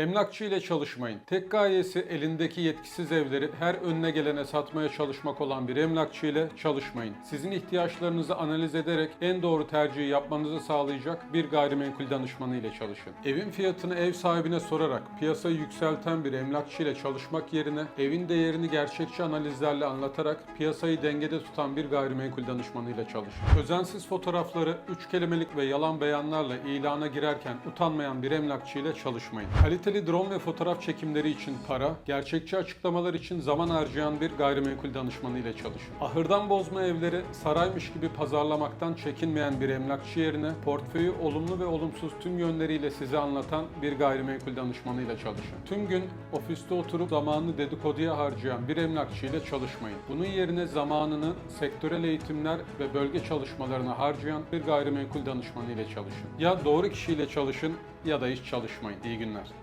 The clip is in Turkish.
Emlakçı ile çalışmayın. Tek gayesi elindeki yetkisiz evleri her önüne gelene satmaya çalışmak olan bir emlakçı ile çalışmayın. Sizin ihtiyaçlarınızı analiz ederek en doğru tercihi yapmanızı sağlayacak bir gayrimenkul danışmanı ile çalışın. Evin fiyatını ev sahibine sorarak piyasayı yükselten bir emlakçı ile çalışmak yerine evin değerini gerçekçi analizlerle anlatarak piyasayı dengede tutan bir gayrimenkul danışmanı ile çalışın. Özensiz fotoğrafları, üç kelimelik ve yalan beyanlarla ilana girerken utanmayan bir emlakçı ile çalışmayın. Kaliteli drone ve fotoğraf çekimleri için para, gerçekçi açıklamalar için zaman harcayan bir gayrimenkul danışmanı ile çalışın. Ahırdan bozma evleri saraymış gibi pazarlamaktan çekinmeyen bir emlakçı yerine portföyü olumlu ve olumsuz tüm yönleriyle size anlatan bir gayrimenkul danışmanı ile çalışın. Tüm gün ofiste oturup zamanını dedikoduya harcayan bir emlakçı ile çalışmayın. Bunun yerine zamanını sektörel eğitimler ve bölge çalışmalarına harcayan bir gayrimenkul danışmanı ile çalışın. Ya doğru kişiyle çalışın ya da hiç çalışmayın. İyi günler.